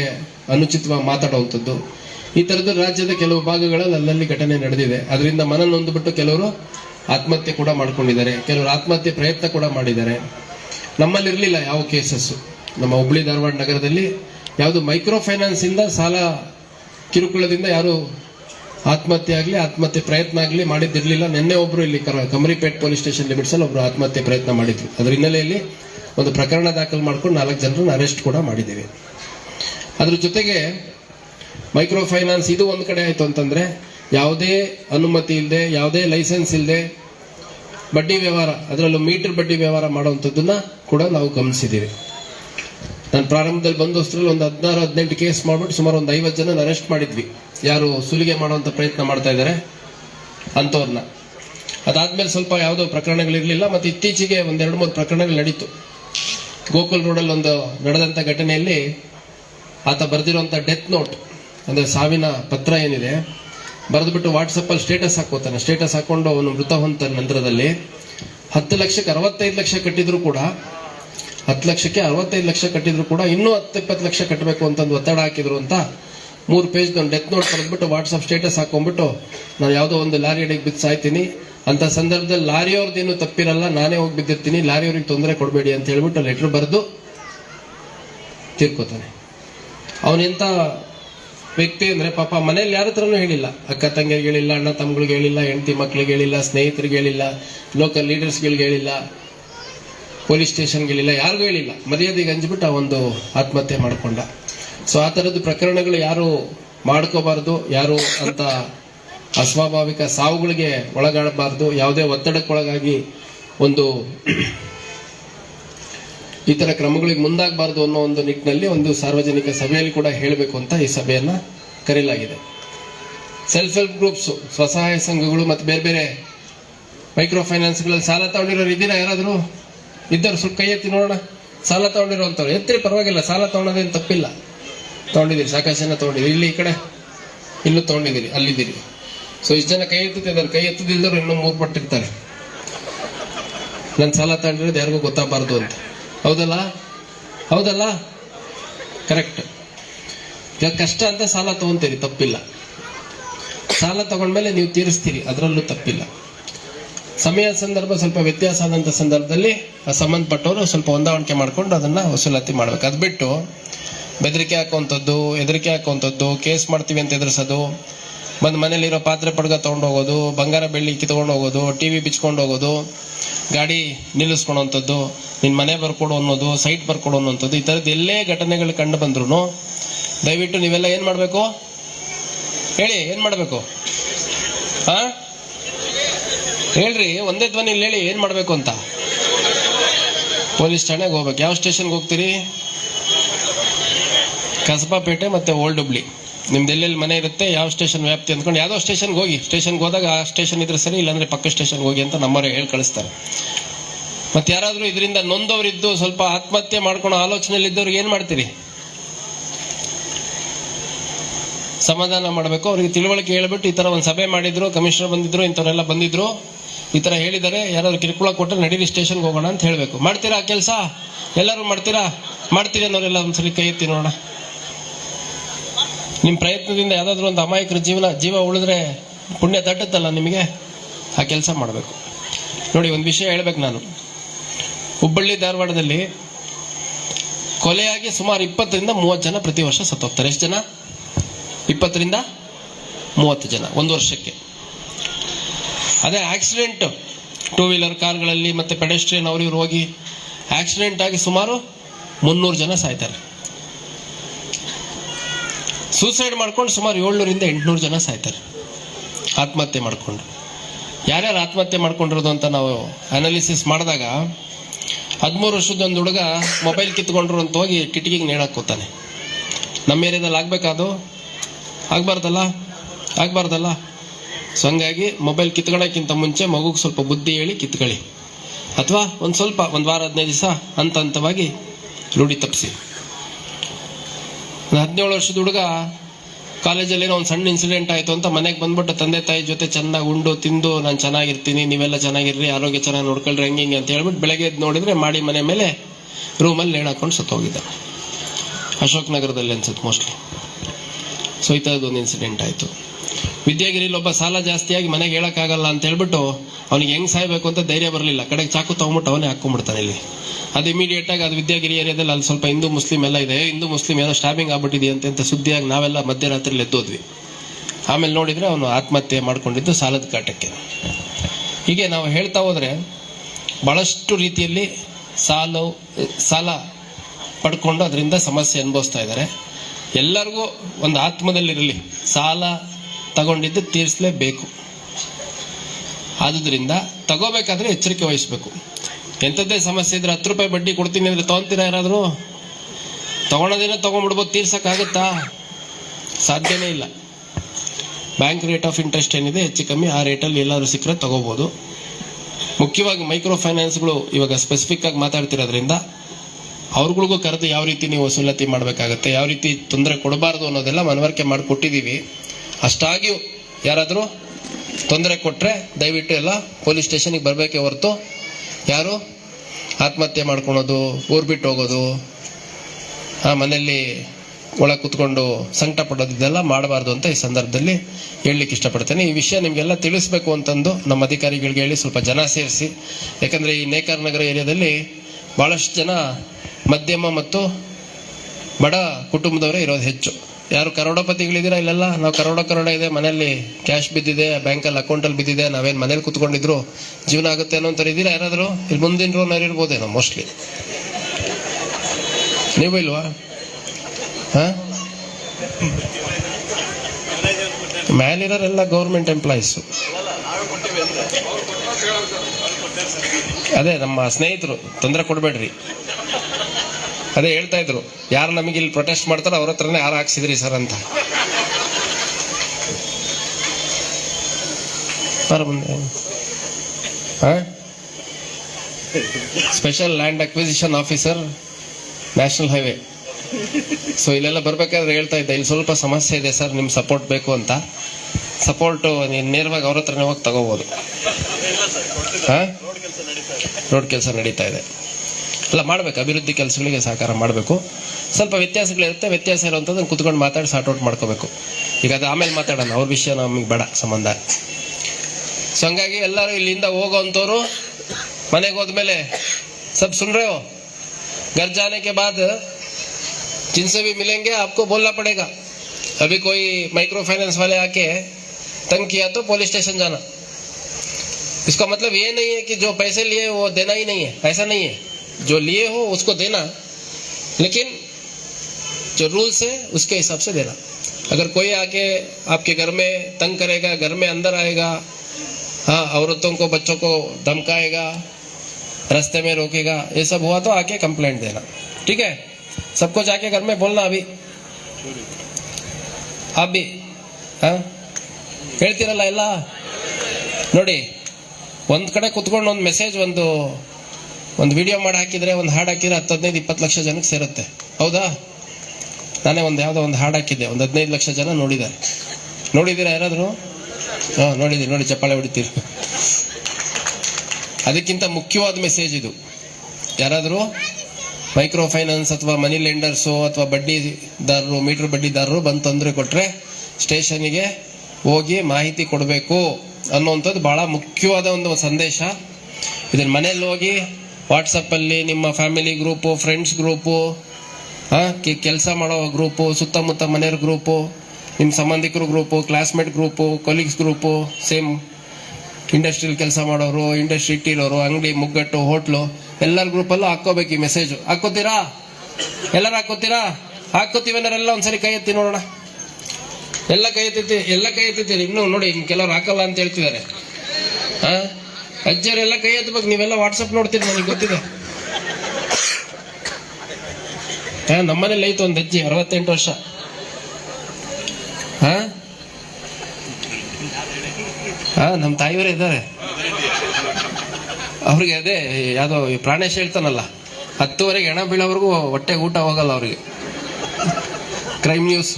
ಅನುಚಿತವಾಗಿ ಮಾತಾಡುವಂಥದ್ದು ಈ ಥರದ್ದು ರಾಜ್ಯದ ಕೆಲವು ಭಾಗಗಳಲ್ಲಿ ಅಲ್ಲಲ್ಲಿ ಘಟನೆ ನಡೆದಿದೆ. ಅದರಿಂದ ಮನ ನೊಂದುಬಿಟ್ಟು ಕೆಲವರು ಆತ್ಮಹತ್ಯೆ ಕೂಡ ಮಾಡ್ಕೊಂಡಿದ್ದಾರೆ, ಕೆಲವರು ಆತ್ಮಹತ್ಯೆ ಪ್ರಯತ್ನ ಕೂಡ ಮಾಡಿದ್ದಾರೆ. ನಮ್ಮಲ್ಲಿ ಇರಲಿಲ್ಲ ಯಾವ ಕೇಸಸ್ ನಮ್ಮ ಹುಬ್ಳಿ ಧಾರವಾಡ ನಗರದಲ್ಲಿ ಯಾವುದು ಮೈಕ್ರೋ ಫೈನಾನ್ಸ್ ಇಂದ ಸಾಲ ಕಿರುಕುಳದಿಂದ ಯಾರು ಆತ್ಮಹತ್ಯೆ ಆಗಲಿ, ಆತ್ಮಹತ್ಯೆ ಪ್ರಯತ್ನ ಆಗಲಿ ಮಾಡಿದ್ದಿರಲಿಲ್ಲ. ನಿನ್ನೆ ಒಬ್ಬರು ಇಲ್ಲಿ ಕಮರಿಪೇಟ್ ಪೊಲೀಸ್ ಸ್ಟೇಷನ್ ಲಿಮಿಟ್ಸ್ ಅಲ್ಲಿ ಒಬ್ರು ಆತ್ಮಹತ್ಯೆ ಪ್ರಯತ್ನ ಮಾಡಿದ್ರು. ಅದ್ರ ಹಿನ್ನೆಲೆಯಲ್ಲಿ ಒಂದು ಪ್ರಕರಣ ದಾಖಲು ಮಾಡ್ಕೊಂಡು ನಾಲ್ಕು ಜನರನ್ನ ಅರೆಸ್ಟ್ ಕೂಡ ಮಾಡಿದ್ದೀವಿ. ಅದ್ರ ಜೊತೆಗೆ ಮೈಕ್ರೋ ಫೈನಾನ್ಸ್ ಇದು ಒಂದು ಕಡೆ ಆಯಿತು ಅಂತಂದ್ರೆ ಯಾವುದೇ ಅನುಮತಿ ಇಲ್ಲದೆ ಯಾವುದೇ ಲೈಸೆನ್ಸ್ ಇಲ್ಲದೆ ಬಡ್ಡಿ ವ್ಯವಹಾರ, ಅದರಲ್ಲೂ ಮೀಟರ್ ಬಡ್ಡಿ ವ್ಯವಹಾರ ಮಾಡುವಂಥದ್ದನ್ನ ಕೂಡ ನಾವು ಗಮನಿಸಿದ್ದೀವಿ. ನಾನು ಪ್ರಾರಂಭದಲ್ಲಿ ಬಂದೋಸ್ತ್ರಲ್ಲಿ ಒಂದು ಹದಿನಾರು, ಹದಿನೆಂಟು ಕೇಸ್ ಮಾಡ್ಬಿಟ್ಟು ಸುಮಾರು ಒಂದು ಐವತ್ತು ಜನ ಅರೆಸ್ಟ್ ಮಾಡಿದ್ವಿ. ಯಾರು ಸುಲಿಗೆ ಮಾಡುವಂತ ಪ್ರಯತ್ನ ಮಾಡ್ತಾ ಇದ್ದಾರೆ ಅಂಥವ್ರನ್ನ ಅದಾದ್ಮೇಲೆ ಸ್ವಲ್ಪ ಯಾವುದೋ ಪ್ರಕರಣಗಳಿರಲಿಲ್ಲ, ಮತ್ತೆ ಇತ್ತೀಚೆಗೆ ಒಂದೆರಡು ಮೂರು ಪ್ರಕರಣಗಳು ನಡೀತು. ಗೋಕುಲ್ ರೋಡಲ್ಲಿ ಒಂದು ನಡೆದಂತ ಘಟನೆಯಲ್ಲಿ ಆತ ಬರೆದಿರುವಂತ ಡೆತ್ ನೋಟ್ ಅಂದ್ರೆ ಸಾವಿನ ಪತ್ರ ಏನಿದೆ, ಬರೆದ್ಬಿಟ್ಟು ವಾಟ್ಸಪ್ ಅಲ್ಲಿ ಸ್ಟೇಟಸ್ ಹಾಕೋತಾನೆ ಸ್ಟೇಟಸ್ ಹಾಕೊಂಡು ಅವನು ಮೃತ ಹೊಂದ ನಂತರದಲ್ಲಿ ಹತ್ತು ಲಕ್ಷಕ್ಕೆ ಅರವತ್ತೈದು ಲಕ್ಷ ಕಟ್ಟಿದ್ರು ಕೂಡ, ಹತ್ತು ಲಕ್ಷಕ್ಕೆ ಅರವತ್ತೈದು ಲಕ್ಷ ಕಟ್ಟಿದ್ರು ಕೂಡ ಇನ್ನೂ ಹತ್ತು ಇಪ್ಪತ್ತು ಲಕ್ಷ ಕಟ್ಟಬೇಕು ಅಂತಂದು ಒತ್ತಡ ಹಾಕಿದ್ರು ಅಂತ ಮೂರು ಪೇಜ್ ಡೆತ್ ನೋಟ್ ಬರೆದ್ಬಿಟ್ಟು ವಾಟ್ಸಪ್ ಸ್ಟೇಟಸ್ ಹಾಕೊಂಡ್ಬಿಟ್ಟು ನಾನು ಯಾವುದೋ ಒಂದು ಲಾರಿ ಅಡಿಗೆ ಬಿದ್ದು ಸಾಯ್ತೀನಿ ಅಂತ ಸಂದರ್ಭದಲ್ಲಿ ಲಾರಿಯವ್ರದ್ದೇನು ತಪ್ಪಿರಲ್ಲ, ನಾನೇ ಹೋಗಿ ಬಿದ್ದಿರ್ತೀನಿ ಲಾರಿಯವ್ರಿಗೆ ತೊಂದರೆ ಕೊಡಬೇಡಿ ಅಂತ ಹೇಳ್ಬಿಟ್ಟು ಲೆಟರ್ ಬರೆದು ತೀರ್ಕೋತಾನೆ. ಅವನೆಂತ ವ್ಯಕ್ತಿ ಅಂದ್ರೆ ಪಾಪ ಮನೇಲಿ ಯಾರ ಹತ್ರನೂ ಹೇಳಿಲ್ಲ. ಅಕ್ಕ ತಂಗಿಗೆ ಹೇಳಿಲ್ಲ, ಅಣ್ಣ ತಮ್ಮಗಳಿಗೆ ಹೇಳಿಲ್ಲ, ಹೆಂಡತಿ ಮಕ್ಳಿಗೆ ಹೇಳಿಲ್ಲ, ಸ್ನೇಹಿತರಿಗೆ ಹೇಳಿಲ್ಲ ಲೋಕಲ್ ಲೀಡರ್ಸ್ಗಳಿಗೆ ಹೇಳಿಲ್ಲ ಪೊಲೀಸ್ ಸ್ಟೇಷನ್ಗಳಿಲ್ಲ ಯಾರಿಗೂ ಹೇಳಿಲ್ಲ. ಮರ್ಯಾದೆಗೆ ಅಂಜ್ಬಿಟ್ಟು ಆ ಒಂದು ಆತ್ಮಹತ್ಯೆ ಮಾಡಿಕೊಂಡ. ಸೊ ಆ ಥರದ್ದು ಪ್ರಕರಣಗಳು ಯಾರು ಮಾಡ್ಕೋಬಾರ್ದು, ಯಾರು ಅಂತ ಅಸ್ವಾಭಾವಿಕ ಸಾವುಗಳಿಗೆ ಒಳಗಾಡಬಾರ್ದು, ಯಾವುದೇ ಒತ್ತಡಕ್ಕೊಳಗಾಗಿ ಒಂದು ಈ ತರ ಕ್ರಮಗಳಿಗೆ ಮುಂದಾಗಬಾರ್ದು ಅನ್ನೋ ಒಂದು ನಿಟ್ಟಿನಲ್ಲಿ ಒಂದು ಸಾರ್ವಜನಿಕ ಸಭೆಯಲ್ಲಿ ಕೂಡ ಹೇಳಬೇಕು ಅಂತ ಈ ಸಭೆಯನ್ನು ಕರೆಯಲಾಗಿದೆ. ಸೆಲ್ಫ್ ಹೆಲ್ಪ್ ಗ್ರೂಪ್ಸ್, ಸ್ವಸಹಾಯ ಸಂಘಗಳು ಮತ್ತು ಬೇರೆ ಬೇರೆ ಮೈಕ್ರೋ ಫೈನಾನ್ಸ್ಗಳಲ್ಲಿ ಸಾಲ ತಗೊಂಡಿರೋರು ಇದ್ದೀರಾ ಯಾರಾದರೂ ಇದ್ದರು ಸ್ವಲ್ಪ ಕೈ ಎತ್ತಿ ನೋಡೋಣ. ಸಾಲ ತಗೊಂಡಿರೋ ಅಂತವ್ರು ಎತ್ತಿರಿ ಪರವಾಗಿಲ್ಲ, ಸಾಲ ತಗೊಳೋದೇನು ತಪ್ಪಿಲ್ಲ. ತಗೊಂಡಿದ್ದೀರಿ ಸಾಕಷ್ಟು ಜನ ತಗೊಂಡಿದ್ದೀರಿ. ಇಲ್ಲಿ ಈ ಕಡೆ, ಇಲ್ಲೂ ತಗೊಂಡಿದ್ದೀರಿ, ಅಲ್ಲಿದ್ದೀರಿ. ಸೊ ಇಷ್ಟು ಜನ ಕೈ ಎತ್ತಿದ್ದಾರೆ ಕೈ ಎತ್ತದಿಲ್ದವ್ರು ಇನ್ನೂ ಮೂರು ಪಟ್ಟಿರ್ತಾರೆ. ನನ್ನ ಸಾಲ ತಗೊಂಡಿರೋದು ಯಾರಿಗೂ ಗೊತ್ತಾಗಬಾರ್ದು ಅಂತ. ಹೌದಲ್ಲ? ಹೌದಲ್ಲ? ಕರೆಕ್ಟ್ ಈಗ ಕಷ್ಟ ಅಂತ ಸಾಲ ತಗೊಂತೀರಿ, ತಪ್ಪಿಲ್ಲ. ಸಾಲ ತಗೊಂಡ್ಮೇಲೆ ನೀವು ತೀರಿಸ್ತೀರಿ, ಅದರಲ್ಲೂ ತಪ್ಪಿಲ್ಲ. ಸಮಯ ಸಂದರ್ಭ ಸ್ವಲ್ಪ ವ್ಯತ್ಯಾಸ ಆದಂತ ಸಂದರ್ಭದಲ್ಲಿ ಆ ಸಂಬಂಧಪಟ್ಟವರು ಸ್ವಲ್ಪ ಹೊಂದಾವಣಿಕೆ ಮಾಡ್ಕೊಂಡು ಅದನ್ನ ವಸೂಲಾತಿ ಮಾಡ್ಬೇಕು. ಅದು ಬಿಟ್ಟು ಬೆದರಿಕೆ ಹಾಕುವಂಥದ್ದು, ಹೆದರಿಕೆ ಹಾಕುವಂಥದ್ದು, ಕೇಸ್ ಮಾಡ್ತೀವಿ ಅಂತ ಎದುರಿಸೋದು ಬಂದು ಮನೇಲಿರೋ ಪಾತ್ರೆ ಪಡ್ಗ ತಗೊಂಡು ಹೋಗೋದು, ಬಂಗಾರ ಬೆಳ್ಳಿ ಕಿತ್ಕೊಂಡು ಹೋಗೋದು, ಟಿ ವಿ ಬಿಚ್ಕೊಂಡು ಹೋಗೋದು, ಗಾಡಿ ನಿಲ್ಲಿಸ್ಕೊಳೋಂಥದ್ದು ನಿನ್ನ ಮನೆ ಬರ್ಕೊಡು ಅನ್ನೋದು ಸೈಟ್ ಬರ್ಕೊಡು ಅನ್ನೋಂಥದ್ದು, ಈ ಥರದ್ದು ಎಲ್ಲೇ ಘಟನೆಗಳು ಕಂಡು ಬಂದ್ರು ದಯವಿಟ್ಟು ನೀವೆಲ್ಲ ಏನು ಮಾಡಬೇಕು? ಹೇಳಿ, ಏನು ಮಾಡಬೇಕು? ಹಾ ಹೇಳ್ರಿ, ಒಂದೇ ಧ್ವನಿಲಿ ಹೇಳಿ, ಏನು ಮಾಡಬೇಕು ಅಂತ? ಪೊಲೀಸ್ ಠಾಣೆಗೆ ಹೋಗ್ಬೇಕು. ಯಾವ ಸ್ಟೇಷನ್ಗೆ ಹೋಗ್ತೀರಿ? ಕಸಬಾಪೇಟೆ ಮತ್ತು ಓಲ್ಡ್ ಹುಬ್ಳಿ. ನಿಮ್ದು ಎಲ್ಲೆಲ್ಲಿ ಮನೆ ಇರುತ್ತೆ, ಯಾವ ಸ್ಟೇಷನ್ ವ್ಯಾಪ್ತಿ ಅಂದ್ಕೊಂಡು ಯಾವುದೋ ಸ್ಟೇಷನ್ಗೆ ಹೋಗಿ. ಸ್ಟೇಷನ್ಗೆ ಹೋದಾಗ ಆ ಸ್ಟೇಷನ್ ಇದ್ರೆ ಸರಿ, ಇಲ್ಲಾಂದ್ರೆ ಪಕ್ಕ ಸ್ಟೇಷನ್ಗೆ ಹೋಗಿ ಅಂತ ನಮ್ಮವರೇ ಹೇಳಿ ಕಳಿಸ್ತಾರೆ. ಮತ್ತೆ ಯಾರಾದರೂ ಇದರಿಂದ ನೊಂದವರಿದ್ದು ಸ್ವಲ್ಪ ಆತ್ಮಹತ್ಯೆ ಮಾಡ್ಕೊಳೋ ಆಲೋಚನೆಯಲ್ಲಿ ಇದ್ದವ್ರಿಗೆ ಏನು ಮಾಡ್ತೀರಿ? ಸಮಾಧಾನ ಮಾಡಬೇಕು, ಅವರಿಗೆ ತಿಳುವಳಿಕೆ ಹೇಳ್ಬಿಟ್ಟು ಈ ಥರ ಒಂದು ಸಭೆ ಮಾಡಿದ್ರು, ಕಮಿಷನರ್ ಬಂದಿದ್ರು, ಇಂಥವರೆಲ್ಲ ಬಂದಿದ್ರು, ಈ ತರ ಹೇಳಿದ್ದಾರೆ, ಯಾರಾದರೂ ಕಿರುಕುಳ ಕೊಟ್ಟರೆ ನಡೀರಿ ಸ್ಟೇಷನ್ಗೆ ಹೋಗೋಣ ಅಂತ ಹೇಳಬೇಕು. ಮಾಡ್ತೀರಾ ಕೆಲಸ? ಎಲ್ಲರೂ ಮಾಡ್ತೀರಾ? ಮಾಡ್ತೀರಿ ಅನ್ನೋರೆಲ್ಲ ಒಂದ್ಸಲಿ ಕೈ ಎತ್ತಿ ನೋಡೋಣ. ನಿಮ್ ಪ್ರಯತ್ನದಿಂದ ಯಾವುದಾದ್ರೂ ಒಂದು ಅಮಾಯಕರ ಜೀವನ, ಜೀವ ಉಳಿದ್ರೆ ಪುಣ್ಯ ತಟ್ಟುತ್ತಲ್ಲ ನಿಮಗೆ? ಆ ಕೆಲಸ ಮಾಡಬೇಕು. ನೋಡಿ, ಒಂದು ವಿಷಯ ಹೇಳ್ಬೇಕು ನಾನು. ಹುಬ್ಬಳ್ಳಿ ಧಾರವಾಡದಲ್ಲಿ ಕೊಲೆಯಾಗಿ ಸುಮಾರು ಇಪ್ಪತ್ತರಿಂದ ಮೂವತ್ತು ಜನ ಪ್ರತಿ ವರ್ಷ ಸತ್ತೋಗ್ತಾರೆ. ಎಷ್ಟು ಜನ? ಇಪ್ಪತ್ತರಿಂದ ಮೂವತ್ತು ಜನ, ಒಂದು ವರ್ಷಕ್ಕೆ. ಅದೇ ಆಕ್ಸಿಡೆಂಟ್ ಟೂ ವೀಲರ್ ಕಾರ್ಗಳಲ್ಲಿ ಮತ್ತೆ ಪೆಡೆಸ್ಟ್ರಿಯನ್ ಅವರು ಹೋಗಿ ಆಕ್ಸಿಡೆಂಟ್ ಆಗಿ ಸುಮಾರು ಮುನ್ನೂರು ಜನ ಸಾಯ್ತಾರೆ. ಸೂಸೈಡ್ ಮಾಡ್ಕೊಂಡು ಸುಮಾರು ಏಳ್ನೂರಿಂದ ಎಂಟುನೂರು ಜನ ಸಾಯ್ತಾರೆ. ಆತ್ಮಹತ್ಯೆ ಮಾಡಿಕೊಂಡು. ಯಾರ್ಯಾರು ಆತ್ಮಹತ್ಯೆ ಮಾಡ್ಕೊಂಡಿರೋದು ಅಂತ ನಾವು ಅನಾಲಿಸಿಸ್ ಮಾಡಿದಾಗ ಹದಿಮೂರು ವರ್ಷದ ಒಂದು ಹುಡುಗ ಮೊಬೈಲ್ ಕಿತ್ಕೊಂಡ್ರು ಅಂತ ಹೋಗಿ ಕಿಟಕಿಗೆ ನೇಣಾಕೋತಾನೆ ನಮ್ಮ ಏರಿಯಾದಲ್ಲಿ ಆಗಬೇಕಾದು? ಆಗ್ಬಾರ್ದಲ್ಲ? ಆಗಬಾರ್ದಲ್ಲ? ಸೊ ಹಂಗಾಗಿ ಮೊಬೈಲ್ ಕಿತ್ಕೊಳಕ್ಕಿಂತ ಮುಂಚೆ ಮಗುಗೆ ಸ್ವಲ್ಪ ಬುದ್ಧಿ ಹೇಳಿ ಕಿತ್ಕೊಳ್ಳಿ. ಅಥವಾ ಒಂದು ಸ್ವಲ್ಪ ಒಂದು ವಾರ ಹದಿನೈದು ದಿವಸ ಹಂತ ಹಂತವಾಗಿ ರೂಢಿ ತಪ್ಪಿಸಿ. ಒಂದು ಹದಿನೇಳು ವರ್ಷದ ಹುಡುಗ, ಕಾಲೇಜಲ್ಲಿ ಏನೋ ಒಂದು ಸಣ್ಣ ಇನ್ಸಿಡೆಂಟ್ ಆಯಿತು ಅಂತ ಮನೆಗೆ ಬಂದ್ಬಿಟ್ಟು ತಂದೆ ತಾಯಿ ಜೊತೆ ಚೆನ್ನಾಗಿ ಉಂಡು, ತಿಂದು, ನಾನು ಚೆನ್ನಾಗಿರ್ತೀನಿ, ನೀವೆಲ್ಲ ಚೆನ್ನಾಗಿರ್ರಿ, ಆರೋಗ್ಯ ಚೆನ್ನಾಗಿ ನೋಡ್ಕೊಳ್ರಿ, ಹಂಗೆ ಹಿಂಗೆ ಅಂತ ಹೇಳ್ಬಿಟ್ಟು ಬೆಳಗ್ಗೆ ಎದ್ದು ನೋಡಿದರೆ ಮಾಡಿ ಮನೆ ಮೇಲೆ ರೂಮಲ್ಲಿ ನೇಣಾಕೊಂಡು ಸತ್ತೋಗಿದ್ದ ಅಶೋಕ್ ನಗರದಲ್ಲಿ ಅನ್ಸುತ್ತೆ ಮೋಸ್ಟ್ಲಿ ಸೊ ಈ ಥರದ್ದೊಂದು ಇನ್ಸಿಡೆಂಟ್ ಆಯಿತು. ವಿದ್ಯಾಗಿರಿಲಿ ಒಬ್ಬ ಸಾಲ ಜಾಸ್ತಿಯಾಗಿ ಮನೆಗೆ ಹೇಳೋಕ್ಕಾಗಲ್ಲ ಅಂತ ಹೇಳ್ಬಿಟ್ಟು ಅವ್ನಿಗೆ ಹೆಂಗ್ ಸಾಯ್ಬೇಕು ಅಂತ ಧೈರ್ಯ ಬರಲಿಲ್ಲ. ಕಡೆಗೆ ಚಾಕು ತೊಗೊಂಬಿಟ್ಟು ಅವನೇ ಹಾಕೊಂಡ್ಬಿಡ್ತಾನೆ ಇಲ್ಲಿ. ಅದು ಇಮಿಡಿಯೇಟ್ ಆಗಿ ಅದು ವಿದ್ಯಾಗಿರಿ ಏರಿಯಾದಲ್ಲಿ ಅಲ್ಲಿ ಸ್ವಲ್ಪ ಹಿಂದೂ ಮುಸ್ಲಿಂ ಎಲ್ಲ ಇದೆ. ಹಿಂದೂ ಮುಸ್ಲಿಂ ಏನೋ ಸ್ಟಾಬಿಂಗ್ ಆಗ್ಬಿಟ್ಟಿದೆ ಅಂತ ಸುದ್ದಿಯಾಗಿ ನಾವೆಲ್ಲ ಮಧ್ಯರಾತ್ರಿ ಎದ್ದೋದ್ವಿ. ಆಮೇಲೆ ನೋಡಿದರೆ ಅವನು ಆತ್ಮಹತ್ಯೆ ಮಾಡಿಕೊಂಡಿದ್ದು ಸಾಲದ ಕಾಟಕ್ಕೆ. ಹೀಗೆ ನಾವು ಹೇಳ್ತಾ ಹೋದರೆ ಭಾಳಷ್ಟು ರೀತಿಯಲ್ಲಿ ಸಾಲ ಸಾಲ ಪಡ್ಕೊಂಡು ಅದರಿಂದ ಸಮಸ್ಯೆ ಅನುಭವಿಸ್ತಾ ಇದ್ದಾರೆ. ಎಲ್ಲರಿಗೂ ಒಂದು ಆತ್ಮದಲ್ಲಿರಲಿ. ಸಾಲ ತಗೊಂಡಿದ್ದು ತೀರಿಸಲೇಬೇಕು. ಆದುದರಿಂದ ತಗೋಬೇಕಾದ್ರೆ ಎಚ್ಚರಿಕೆ ವಹಿಸಬೇಕು. ಎಂಥದ್ದೇ ಸಮಸ್ಯೆ ಇದ್ರೆ ಹತ್ತು ರೂಪಾಯಿ ಬಡ್ಡಿ ಕೊಡ್ತೀನಿ ಅಂದ್ರೆ ತೊಗೊಂತೀರಾ ಯಾರಾದರೂ? ತಗೊಳೋದೇನೋ ತಗೊಂಡ್ಬಿಡ್ಬೋದು, ತೀರ್ಸೋಕ್ಕಾಗತ್ತಾ? ಸಾಧ್ಯನೇ ಇಲ್ಲ. ಬ್ಯಾಂಕ್ ರೇಟ್ ಆಫ್ ಇಂಟ್ರೆಸ್ಟ್ ಏನಿದೆ, ಹೆಚ್ಚು ಕಮ್ಮಿ ಆ ರೇಟಲ್ಲಿ ಎಲ್ಲಾದರೂ ಸಿಕ್ಕರೆ ತಗೋಬೋದು. ಮುಖ್ಯವಾಗಿ ಮೈಕ್ರೋ ಫೈನಾನ್ಸ್ಗಳು ಇವಾಗ ಸ್ಪೆಸಿಫಿಕ್ ಆಗಿ ಮಾತಾಡ್ತಿರೋದ್ರಿಂದ ಅವ್ರಗಳಿಗೂ ಕರೆದು ಯಾವ ರೀತಿ ನೀವು ವಸೂಲಾತಿ ಮಾಡಬೇಕಾಗತ್ತೆ, ಯಾವ ರೀತಿ ತೊಂದರೆ ಕೊಡಬಾರ್ದು ಅನ್ನೋದೆಲ್ಲ ಮನವರಿಕೆ ಮಾಡಿಕೊಟ್ಟಿದ್ದೀವಿ ಅಷ್ಟಾಗಿಯೂ ಯಾರಾದರೂ ತೊಂದರೆ ಕೊಟ್ಟರೆ ದಯವಿಟ್ಟು ಎಲ್ಲ ಪೊಲೀಸ್ ಸ್ಟೇಷನಿಗೆ ಬರಬೇಕೇ ಹೊರತು ಯಾರು? ಆತ್ಮಹತ್ಯೆ ಮಾಡ್ಕೊಳೋದು, ಊರು ಬಿಟ್ಟು ಹೋಗೋದು, ಆ ಮನೆಯಲ್ಲಿ ಒಳಗೆ ಕುತ್ಕೊಂಡು ಸಂಕಟ ಪಡೋದು ಇದೆಲ್ಲ ಮಾಡಬಾರ್ದು ಅಂತ ಈ ಸಂದರ್ಭದಲ್ಲಿ ಹೇಳಲಿಕ್ಕೆ ಇಷ್ಟಪಡ್ತೇನೆ. ಈ ವಿಷಯ ನಿಮಗೆಲ್ಲ ತಿಳಿಸ್ಬೇಕು ಅಂತಂದು ನಮ್ಮ ಅಧಿಕಾರಿಗಳಿಗೆ ಹೇಳಿ ಸ್ವಲ್ಪ ಜನ ಸೇರಿಸಿ. ಯಾಕಂದರೆ ಈ ನೇಕಾರ ನಗರ ಏರಿಯಾದಲ್ಲಿ ಭಾಳಷ್ಟು ಜನ ಮಧ್ಯಮ ಮತ್ತು ಬಡ ಕುಟುಂಬದವರೇ ಇರೋದು ಹೆಚ್ಚು. ಯಾರು ಕರೋಡಪತಿಗಳಿದ್ದೀರಾ ಇಲ್ಲೆಲ್ಲ? ನಾವು ಕರೋಡ ಕರೋಡ ಇದೆ, ಮನೆಯಲ್ಲಿ ಕ್ಯಾಶ್ ಬಿದ್ದಿದೆ ಬ್ಯಾಂಕಲ್ಲಿ ಅಕೌಂಟಲ್ಲಿ ಬಿದ್ದಿದೆ, ನಾವೇನು ಮನೇಲಿ ಕುತ್ಕೊಂಡಿದ್ರು, ಜೀವನ ಆಗುತ್ತೆ ಅನ್ನೋ ಅಂತಾರೆ ಇದ್ದೀರಾ ಯಾರಾದರೂ? ಇಲ್ಲಿ ಮುಂದಿನ ರೋನವ್ರು ಇರ್ಬೋದೇನೋ ಮೋಸ್ಟ್ಲಿ ನೀವು ಇಲ್ವಾ? ಹಾಂ? ಮ್ಯಾಲಿರೋರೆಲ್ಲ ಗೌರ್ಮೆಂಟ್ ಎಂಪ್ಲಾಯೀಸು ಅದೇ ನಮ್ಮ ಸ್ನೇಹಿತರು, ತೊಂದರೆ ಕೊಡಬೇಡ್ರಿ. ಅದೇ ಹೇಳ್ತಾ ಇದ್ರು. ಯಾರು ನಮಗೆ ಇಲ್ಲಿ ಪ್ರೊಟೆಸ್ಟ್ ಮಾಡ್ತಾರೋ ಅವ್ರ ಹತ್ರನೇ ಯಾರು ಹಾಕ್ಸಿದ್ರಿ ಸರ್ ಅಂತ. Special land acquisition officer national highway so ಇಲ್ಲೆಲ್ಲ ಬರ್ಬೇಕಾದ್ರೆ ಹೇಳ್ತಾ ಇದ್ದೆ ಇಲ್ಲಿ ಸ್ವಲ್ಪ ಸಮಸ್ಯೆ ಇದೆ ಸರ್ ನಿಮ್ಮ ಸಪೋರ್ಟ್ ಬೇಕು ಅಂತ. ಸಪೋರ್ಟು ನೀನು ನೇರವಾಗಿ ಅವ್ರ ಹತ್ರನೇ ಹೋಗಿ ತಗೋಬೋದು. ಹಾಂ ರೋಡ್ ಕೆಲಸ ನಡೀತಾ ಇದೆ. ಎಲ್ಲ ಮಾಡಬೇಕು. ಅಭಿವೃದ್ಧಿ ಕೆಲಸಗಳಿಗೆ ಸಹಕಾರ ಮಾಡಬೇಕು. ಸ್ವಲ್ಪ ವ್ಯತ್ಯಾಸಗಳಿರುತ್ತೆ ವ್ಯತ್ಯಾಸ ಇರುವಂಥದ್ದನ್ನು ಕುತ್ಕೊಂಡು ಮಾತಾಡಿ ಸಾರ್ಟ್ಔಟ್ ಮಾಡ್ಕೋಬೇಕು. ಈಗ ಅದು ಆಮೇಲೆ ಮಾತಾಡೋಣ. ಅವ್ರ ವಿಷಯ ನಮಗೆ ಬೇಡ, ಸಂಬಂಧ. ಸೊ ಹಂಗಾಗಿ ಎಲ್ಲರೂ ಇಲ್ಲಿಂದ ಹೋಗೋವಂಥವ್ರು, ಮನೆಗೆ ಹೋದ್ಮೇಲೆ ಸ್ವಲ್ಪ ಸುನ್ರೆ घर ಬಾದ. के बाद जिनसे भी मिलेंगे आपको बोलना पड़ेगा अभी कोई माइक्रो फाइनेंस वाले आके ಸ್ಟೇಷನ್ ಜಾನ. ಇಸ್ಕೋ पुलिस स्टेशन जाना इसका मतलब ये नहीं है कि जो पैसे लिए वो देना ही नहीं है ऐसा नहीं है जो लिए हो उसको देना लेकिन जो रूल्स है उसके हिसाब से देना अगर कोई आके आपके घर में तंग करेगा घर में अंदर आएगा हाँ औरतों को बच्चों को धमकाएगा रास्ते में रोकेगा ये सब हुआ तो आके कंप्लेंट देना ठीक है सबको जाके घर में बोलना अभी आप भी हाँ ಹೇಳ್ತೀರಲ್ಲ ಎಲ್ಲ ನೋಡಿ ಒಂದು ಕಡೆ ಕುತ್ಕೊಂಡು ಒಂದು ಮೆಸೇಜ್ ಒಂದು ಒಂದು ವಿಡಿಯೋ ಮಾಡಿ ಹಾಕಿದ್ರೆ ಒಂದು ಹಾಡು ಹಾಕಿದ್ರೆ ಹತ್ತು ಹದಿನೈದು, ಇಪ್ಪತ್ತು ಲಕ್ಷ ಜನಕ್ಕೆ ಸೇರುತ್ತೆ. ಹೌದಾ? ನಾನೇ ಒಂದು ಯಾವುದೋ ಒಂದು ಹಾಡು ಹಾಕಿದ್ದೆ. ಒಂದು ಹದಿನೈದು ಲಕ್ಷ ಜನ ನೋಡಿದ್ದಾರೆ. ನೋಡಿದ್ದೀರಾ ಯಾರಾದರೂ? ಹಾಂ ನೋಡಿದ್ದೀರಿ ನೋಡಿ, ಚಪ್ಪಾಳೆ ಹೊಡಿತೀರಿ. ಅದಕ್ಕಿಂತ ಮುಖ್ಯವಾದ ಮೆಸೇಜ್ ಇದು. ಯಾರಾದರೂ? ಮೈಕ್ರೋ ಫೈನಾನ್ಸ್ ಅಥವಾ ಮನಿ ಲೆಂಡರ್ಸು ಅಥವಾ ಬಡ್ಡಿದಾರರು ಮೀಟರ್ ಬಡ್ಡಿದಾರರು ಬಂದು ತೊಂದರೆ ಕೊಟ್ಟರೆ ಸ್ಟೇಷನಿಗೆ ಹೋಗಿ ಮಾಹಿತಿ ಕೊಡಬೇಕು ಅನ್ನುವಂಥದ್ದು ಭಾಳ ಮುಖ್ಯವಾದ ಒಂದು ಸಂದೇಶ. ಇದನ್ನು ಮನೆಯಲ್ಲಿ ಹೋಗಿ ವಾಟ್ಸಪ್ಪಲ್ಲಿ ನಿಮ್ಮ ಫ್ಯಾಮಿಲಿ ಗ್ರೂಪು ಫ್ರೆಂಡ್ಸ್ ಗ್ರೂಪು ಕೆಲಸ ಮಾಡೋ ಗ್ರೂಪು ಸುತ್ತಮುತ್ತ ಮನೆಯವ್ರ ಗ್ರೂಪು ನಿಮ್ಮ ಸಂಬಂಧಿಕರು group classmate group colleagues group same industrial ಕೆಲಸ ಮಾಡೋರು ಇಂಡಸ್ಟ್ರಿ ಇಟ್ಟಿರೋರು ಅಂಗಡಿ, ಮುಗ್ಗಟ್ಟು, ಹೋಟ್ಲು, ಎಲ್ಲರ ಗ್ರೂಪಲ್ಲೂ ಹಾಕೋಬೇಕು ಈ ಮೆಸೇಜು ಹಾಕೋತೀರಾ ಎಲ್ಲರೂ ಹಾಕೋತೀರಾ ಹಾಕೋತೀವಿ ಎಲ್ಲ ಒಂದ್ಸರಿ ಕೈ ಎತ್ತಿ ನೋಡೋಣ. ಎಲ್ಲ ಕೈ ಎತ್ತಿ ಎಲ್ಲ ಕೈ ಎತ್ತಿ ಇನ್ನೂ ನೋಡಿ, ಇನ್ನು ಕೆಲವ್ರು ಹಾಕಲ್ಲ ಅಂತ ಹೇಳ್ತಿದ್ದಾರೆ. ಹಾ? ಅಜ್ಜರೆಲ್ಲ ಕೈ ಎತ್ತಬೇಕು ನೀವೆಲ್ಲ ವಾಟ್ಸಪ್ ನೋಡ್ತೀರಿ ನನಗೆ ಗೊತ್ತಿದೆ. ನಮ್ಮನೇಲಿ ಐತು ಒಂದು ಅಜ್ಜಿ ಅರವತ್ತೆಂಟು ವರ್ಷ. ಹಾ? ಹಾ ನಮ್ಮ ತಾಯಿಯವರೇ ಇದ್ದಾರೆ. ಅವ್ರಿಗೆ ಅದೇ, ಯಾವುದೋ ಪ್ರಾಣೇಶ್ ಹೇಳ್ತಾನಲ್ಲ, ಹತ್ತುವರೆಗೆ ಹೆಣ ಬೀಳೋವರೆಗೂ ಹೊಟ್ಟೆ ಊಟ ಹೋಗಲ್ಲ ಅವ್ರಿಗೆ. Crime news.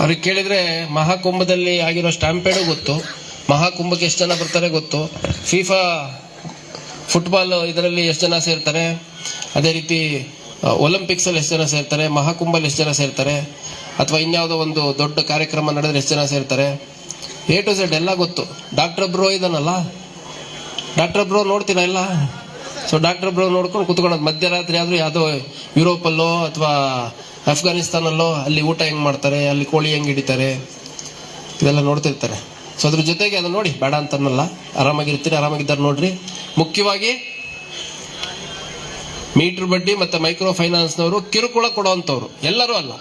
ಅವ್ರಿಗೆ ಕೇಳಿದ್ರೆ ಮಹಾಕುಂಭದಲ್ಲಿ ಆಗಿರೋ ಸ್ಟಾಂಪೇಡು ಗೊತ್ತು. ಮಹಾಕುಂಭಕ್ಕೆ ಎಷ್ಟು ಜನ ಬರ್ತಾರೆ ಗೊತ್ತು. ಫೀಫಾ ಫುಟ್ಬಾಲ್ ಇದರಲ್ಲಿ ಎಷ್ಟು ಜನ ಸೇರ್ತಾರೆ? ಅದೇ ರೀತಿ ಒಲಿಂಪಿಕ್ಸ್ ಅಲ್ಲಿ ಎಷ್ಟು ಜನ ಸೇರ್ತಾರೆ? ಮಹಾಕುಂಭಲ್ಲಿ ಎಷ್ಟು ಜನ ಸೇರ್ತಾರೆ? ಅಥವಾ ಇನ್ಯಾವುದೋ ಒಂದು ದೊಡ್ಡ ಕಾರ್ಯಕ್ರಮ ನಡೆದ್ರೆ ಎಷ್ಟು ಜನ ಸೇರ್ತಾರೆ? ಎ ಟು ಝೆಡ್ ಎಲ್ಲ ಗೊತ್ತು. ಡಾಕ್ಟರ್ ಬ್ರೋ ಇದನ್ನಲ್ಲ ಡಾಕ್ಟರ್ ಬ್ರೋ ನೋಡ್ತೀರಾ ಎಲ್ಲ? ಸೊ ಡಾಕ್ಟರ್ ಬ್ರೋ ನೋಡ್ಕೊಂಡು ಕುತ್ಕೊಳ್ಳೋದು. ಮಧ್ಯರಾತ್ರಿ ಆದರೂ ಯಾವುದೋ ಯುರೋಪಲ್ಲೋ ಅಥವಾ ಅಫ್ಘಾನಿಸ್ತಾನಲ್ಲೋ ಅಲ್ಲಿ ಊಟ ಹೆಂಗೆ ಮಾಡ್ತಾರೆ? ಅಲ್ಲಿ ಕೋಳಿ ಹೆಂಗೆ ಹಿಡಿತಾರೆ? ಇದೆಲ್ಲ ನೋಡ್ತಿರ್ತಾರೆ. ಸೊ ಅದ್ರ ಜೊತೆಗೆ ಅದು ನೋಡಿ, ಬೇಡ ಅಂತನಲ್ಲ ಆರಾಮಾಗಿರ್ತೀರಿ, ಆರಾಮಾಗಿದ್ದಾರೆ ನೋಡ್ರಿ. ಮುಖ್ಯವಾಗಿ, ಮೀಟರ್ ಬಡ್ಡಿ ಮತ್ತೆ ಮೈಕ್ರೋ ಫೈನಾನ್ಸ್ನವರು ಕಿರುಕುಳ ಕೊಡುವಂಥವ್ರು. ಎಲ್ಲರೂ ಅಲ್ಲ.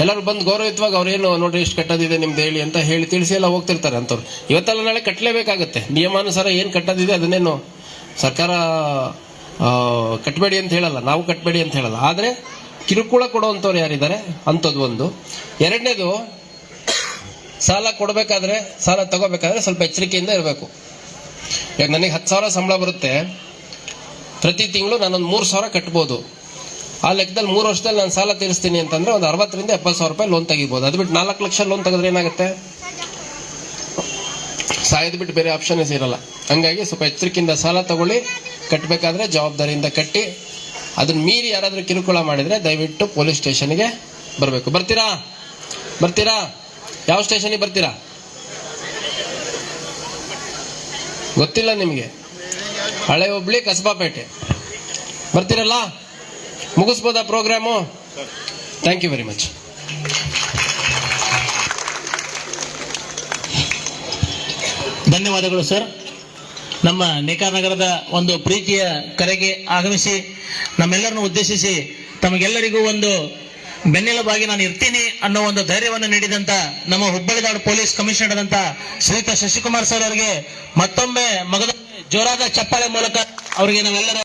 ಎಲ್ಲರೂ ಬಂದು ಗೌರವಿತವಾಗಿ ಅವ್ರೇನು ನೋಡ್ರಿ ಇಷ್ಟು ಕಟ್ಟೋದಿದೆ ನಿಮ್ದು ಹೇಳಿ ಅಂತ ಹೇಳಿ ತಿಳಿಸಿ ಎಲ್ಲ ಹೋಗ್ತಿರ್ತಾರೆ ಅಂಥವ್ರು. ಇವತ್ತೆಲ್ಲ ನಾಳೆ ಕಟ್ಟಲೇಬೇಕಾಗುತ್ತೆ ನಿಯಮಾನುಸಾರ ಏನು ಕಟ್ಟೋದಿದೆ ಅದನ್ನೇನು ಸರ್ಕಾರ ಕಟ್ಟಬೇಡಿ ಅಂತ ಹೇಳಲ್ಲ. ನಾವು ಕಟ್ಟಬೇಡಿ ಅಂತ ಹೇಳಲ್ಲ. ಆದರೆ ಕಿರುಕುಳ ಕೊಡುವಂಥವ್ರು ಯಾರಿದ್ದಾರೆ? ಅಂಥದ್ದು ಒಂದು. ಎರಡನೇದು ಸಾಲ ಕೊಡಬೇಕಾದ್ರೆ ಸಾಲ ತಗೋಬೇಕಾದ್ರೆ ಸ್ವಲ್ಪ ಎಚ್ಚರಿಕೆಯಿಂದ ಇರಬೇಕು. ಈಗ ನನಗೆ ಹತ್ತು ಸಾವಿರ ಸಂಬಳ ಬರುತ್ತೆ. ಪ್ರತಿ ತಿಂಗಳು ನಾನೊಂದು ಮೂರು ಸಾವಿರ ಕಟ್ಬೋದು. ಆ ಲೆಕ್ಕದಲ್ಲಿ ಮೂರು ವರ್ಷದಲ್ಲಿ ನಾನು ಸಾಲ ತೀರಿಸ್ತೀನಿ ಅಂತಂದ್ರೆ ಒಂದು ಅರವತ್ತರಿಂದ ಎಪ್ಪತ್ತು ಸಾವಿರ ರೂಪಾಯಿ ಲೋನ್ ತೆಗಿಬೋದು. ಅದು ಬಿಟ್ಟು ನಾಲ್ಕು ಲಕ್ಷ ಲೋನ್ ತೆಗೆದ್ರೆ ಏನಾಗುತ್ತೆ? ಸಾಯದ್ ಬಿಟ್ಟು ಬೇರೆ ಆಪ್ಷನ್ಸ್ ಇರಲ್ಲ ಹಂಗಾಗಿ ಸ್ವಲ್ಪ ಎಚ್ಚರಿಕೆಯಿಂದ ಸಾಲ ತಗೊಳ್ಳಿ. ಕಟ್ಟಬೇಕಾದ್ರೆ ಜವಾಬ್ದಾರಿಯಿಂದ ಕಟ್ಟಿ. ಅದನ್ನ ಮೀರಿ ಯಾರಾದರೂ ಕಿರುಕುಳ ಮಾಡಿದ್ರೆ ದಯವಿಟ್ಟು ಪೊಲೀಸ್ ಸ್ಟೇಷನ್ಗೆ ಬರಬೇಕು. ಬರ್ತೀರಾ? ಬರ್ತೀರಾ? ಯಾವ ಸ್ಟೇಷನ್ಗೆ ಬರ್ತೀರಾ? ಗೊತ್ತಿಲ್ಲ ನಿಮಗೆ. ಹಳೆ ಹುಬ್ಳಿ ಕಸಬಾಪೇಟೆ ಬರ್ತೀರಲ್ಲ? ಮುಗಿಸ್ಬೋದಾ programme thank you very much ಧನ್ಯವಾದಗಳು ಸರ್ ನಮ್ಮ ನೇಕಾರ ನಗರದ ಒಂದು ಪ್ರೀತಿಯ ಕರೆಗೆ ಆಗಮಿಸಿ ನಮ್ಮೆಲ್ಲರನ್ನು ಉದ್ದೇಶಿಸಿ ತಮಗೆಲ್ಲರಿಗೂ ಒಂದು ಬೆನ್ನೆಲುಬಾಗಿ ನಾನು ಇರ್ತೀನಿ ಅನ್ನೋ ಒಂದು ಧೈರ್ಯವನ್ನು ನೀಡಿದಂತ ನಮ್ಮ ಹುಬ್ಬಳ್ಳಿ ಧಾರವಾಡ ಪೊಲೀಸ್ ಕಮಿಷನರ್ ಅಂತ ಶ್ರೀಯುತ ಶಶಿಕುಮಾರ್ ಸರ್ ಅವರಿಗೆ ಮತ್ತೊಮ್ಮೆ ಮಗದ ಜೋರಾದ ಚಪ್ಪಾಳೆ ಮೂಲಕ ಅವರಿಗೆ ನಾವೆಲ್ಲರ